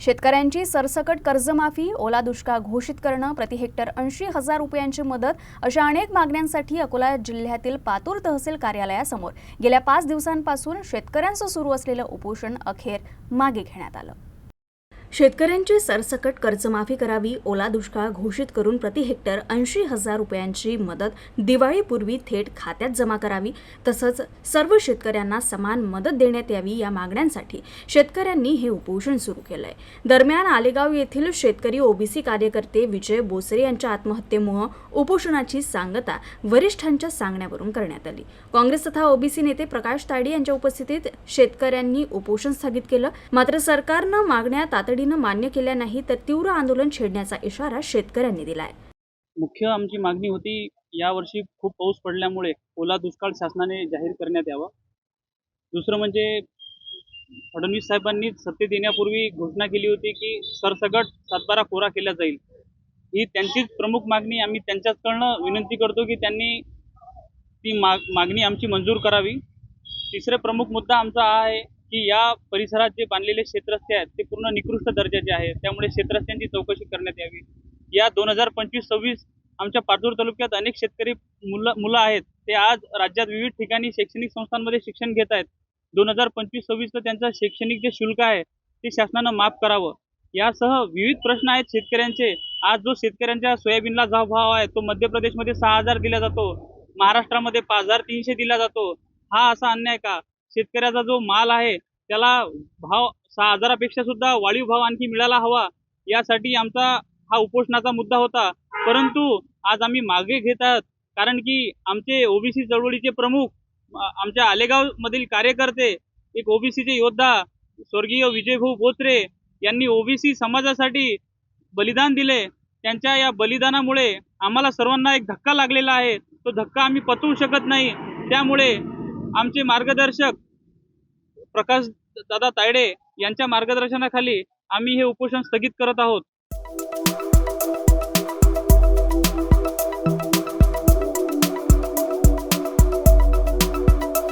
शेतकऱ्यांची सरसकट कर्जमाफी ओला दुष्काळ घोषित करणं प्रति हेक्टर ऐंशी हजार रुपयांची मदत अशा अनेक मागण्यांसाठी अकोला जिल्ह्यातील पातूर तहसील कार्यालयासमोर गेल्या पाच दिवसांपासून शेतकऱ्यांचं सुरू असलेलं उपोषण अखेर मागे घेण्यात आलं. शेतकऱ्यांची सरसकट कर्जमाफी करावी ओला दुष्काळ घोषित करून प्रति हेक्टर ऐंशी हजार रुपयांची मदत दिवाळीपूर्वी थेट खात्यात जमा करावी तसंच सर्व शेतकऱ्यांना समान मदत देण्यात यावी या मागण्यांसाठी शेतकऱ्यांनी हे उपोषण सुरू केलंय. दरम्यान आलेगाव येथील शेतकरी ओबीसी कार्यकर्ते विजय बोसरे यांच्या आत्महत्येमुळे उपोषणाची सांगता वरिष्ठांच्या सांगण्यावरून करण्यात आली. काँग्रेस तथा ओबीसी नेते प्रकाश ताडी यांच्या उपस्थितीत शेतकऱ्यांनी उपोषण स्थगित केलं. मात्र सरकारनं मागण्या तातडी मान्य केल्या नाही तर तीव्र आंदोलन छेडण्याचा इशारा शेतकऱ्यांनी दिलाय. मुख्य आमची मागणी होती यावर्षी खूप पाऊस पडल्यामुळे ओला दुष्काळ शासनाने जाहीर करण्यात यावा. दुसरं म्हणजे फडणवीस साहेबांनी सत्तेत येण्यापूर्वी घोषणा केली होती की सरसगट सातबारा कोरा केला जाईल. ही त्यांचीच प्रमुख मागणी. आम्ही त्यांच्याचकडनं विनंती करतो की त्यांनी ती माग मागणी आमची मंजूर करावी. तिसरे प्रमुख मुद्दा आमचा हा आहे की या परिसरात जे बांधलेले शेतरस्ते आहेत ते पूर्ण निकृष्ट दर्जाचे आहेत त्यामुळे क्षेत्रस्त्यांची चौकशी करण्यात यावी. या दोन हजार पंचवीस सव्वीस आमच्या पाचोर तालुक्यात अनेक शेतकरी मुलं मुलं आहेत. ते आज राज्यात विविध ठिकाणी शैक्षणिक संस्थांमध्ये शिक्षण घेत आहेत. दोन हजार पंचवीस सव्वीसचं त्यांचं शैक्षणिक जे शुल्क आहे ते शासनानं माफ करावं. यासह विविध प्रश्न आहेत शेतकऱ्यांचे. आज जो शेतकऱ्यांच्या सोयाबीनला जो भाव आहे तो मध्य प्रदेशमध्ये सहा हजार दिला जातो. महाराष्ट्रामध्ये पाच हजार तीनशे दिला जातो. हा असा अन्याय का? शेतकऱ्याचा जो माल आहे त्याला भाव सहा हजारापेक्षा सुद्धा वाढीव भाव आणखी मिळाला हवा यासाठी आमचा हा उपोषणाचा मुद्दा होता. परंतु आज आम्ही मागे घेत आहोत कारण की आमचे ओबीसी चळवळीचे प्रमुख आमच्या आलेगाव मधील कार्यकर्ते एक ओबीसीचे योद्धा स्वर्गीय विजयभाऊ बोत्रे यांनी ओबीसी समाजासाठी बलिदान दिले. त्यांच्या या बलिदानामुळे आम्हाला सर्वांना एक धक्का लागलेला आहे. तो धक्का आम्ही पचवू शकत नाही. त्यामुळे आमचे मार्गदर्शक प्रकाश दादा तायडे यांच्या मार्गदर्शनाखाली आम्ही हे उपोषण स्थगित करत आहोत.